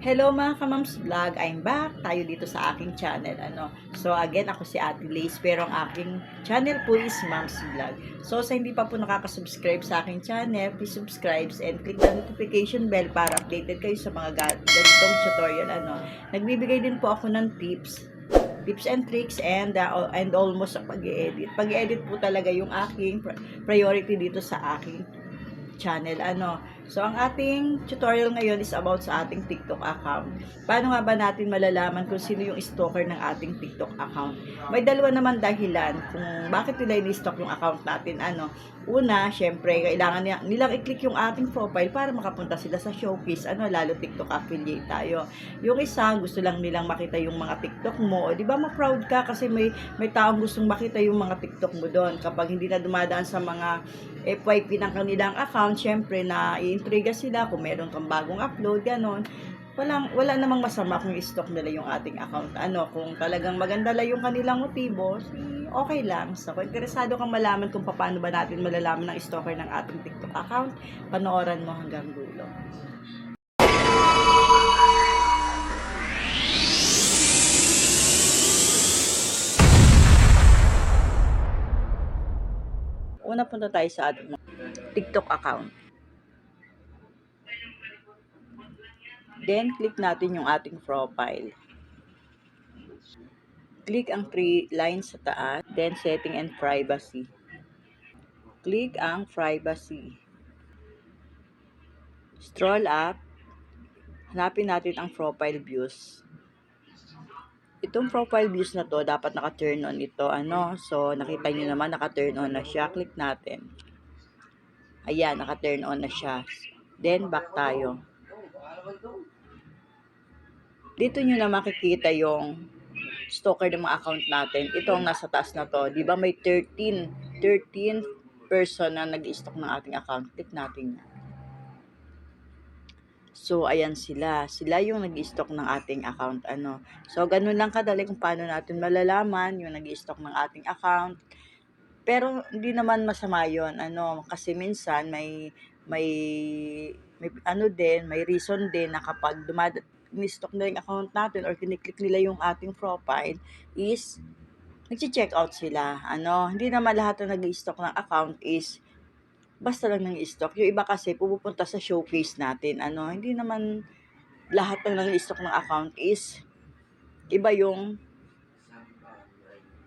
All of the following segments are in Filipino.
Hello mga kamams vlog, I'm back tayo dito sa aking channel ano. So again, ako si Ate Lace pero ang aking channel po is Mams Vlog. So sa hindi pa po nakaka-subscribe sa aking channel, please subscribe and click the notification bell para updated kayo sa mga ga- ganitong tutorial ano. Nagbibigay din po ako ng tips tips and tricks and uh, and almost sa pag-edit. Pag-edit po talaga yung aking pri- priority dito sa aking channel ano. So ang ating tutorial ngayon is about sa ating TikTok account. Paano nga ba natin malalaman kung sino yung stalker ng ating TikTok account? May dalawa naman dahilan kung bakit nila ini-stalk yung account natin ano. Una, syempre, kailangan nila, nilang i-click yung ating profile para makapunta sila sa showcase. Ano, lalo TikTok affiliate tayo. Yung isa, gusto lang nilang makita yung mga TikTok mo. O, di ba ma-proud ka kasi may, may taong gustong makita yung mga TikTok mo doon. Kapag hindi na dumadaan sa mga FYP ng kanilang account, syempre na iintriga sila kung meron kang bagong upload, ganon. Walang, wala namang masama kung i-stock nila yung ating account. Ano, kung talagang maganda lang yung kanilang motibo, okay lang. So, kung interesado kang malaman kung paano ba natin malalaman ng stalker ng ating TikTok account, panoorin mo hanggang dulo. Una punta tayo sa ating TikTok account. Then, click natin yung ating profile. Click ang three lines sa taas, then setting and privacy. Click ang privacy. Scroll up, hanapin natin ang profile views. Itong profile views na to, dapat naka-turn on ito. Ano? So, nakita nyo naman, naka-turn on na siya. Click natin. Ayan, naka-turn on na siya. Then, back tayo. Dito nyo na makikita yung stalker ng mga account natin. Ito ang nasa taas na to. Di ba may 13, 13 person na nag-stalk ng ating account. Click natin yan. So, ayan sila. Sila yung nag-stalk ng ating account. Ano. So, ganun lang kadali kung paano natin malalaman yung nag-stalk ng ating account. Pero, hindi naman masama yon Ano, kasi minsan may, may, may, ano din, may reason din na kapag dumad ni-stalk na yung account natin or kiniklik nila yung ating profile is nag-check out sila. Ano, hindi naman lahat na nag-stalk ng account is basta lang nang stock. Yung iba kasi pupunta sa showcase natin. Ano, hindi naman lahat ng nang stock ng account is iba yung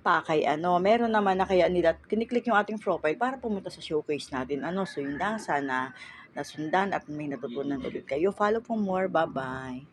pakay ano. Meron naman na kaya nila kiniklik yung ating profile para pumunta sa showcase natin. Ano, so yun lang sana nasundan at may natutunan ulit kayo. Follow for more. Bye-bye.